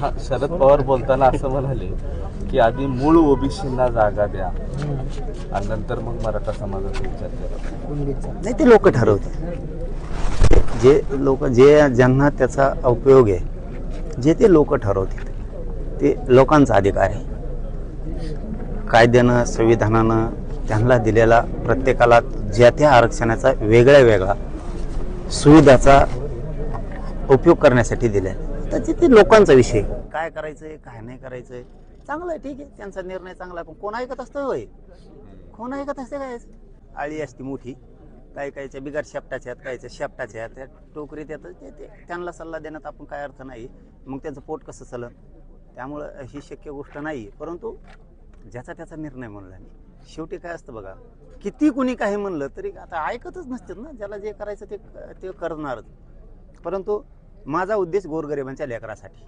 हा, शरद पवार बोलताना असं म्हणाले की आधी मूळ ओबीसींना जागा द्या. आणि नंतर मग मराठा समाजाचा विचार करा. नाही ते लोक ठरवतील जे लोक जे ज्यांना त्याचा उपयोग आहे जे ते लोक ठरवतील ते लोकांचा अधिकार आहे. कायद्यानं संविधानानं त्यांना दिलेला प्रत्येकाला ज्या त्या आरक्षणाचा वेगळ्या वेगळा सुविधाचा उपयोग करण्यासाठी दिलाय तर ते- ते लोकांचा विषय. काय करायचंय काय नाही करायचंय? चांगलं आहे ठीक आहे. त्यांचा निर्णय चांगला आहे पण कोण ऐकत असतं होय? कोण ऐकत असते काय? आळी असते मोठी. काही काहीच्या बिगार शेपटाच्या आहेत काहीच्या शेपटाच्या आहेत त्या टोकरीत येतात ते ते त्यांना सल्ला देण्यात आपण काय अर्थ नाही. मग त्यांचं पोट कसं चलन? त्यामुळं ही शक्य गोष्ट नाही. परंतु ज्याचा त्याचा निर्णय म्हणला मी शेवटी काय असतं बघा किती कुणी काही म्हणलं तरी आता ऐकतच नसतात ना ज्याला जे करायचं ते ते करणारच. परंतु माझा उद्देश गोरगरिबांच्या लेकरासाठी.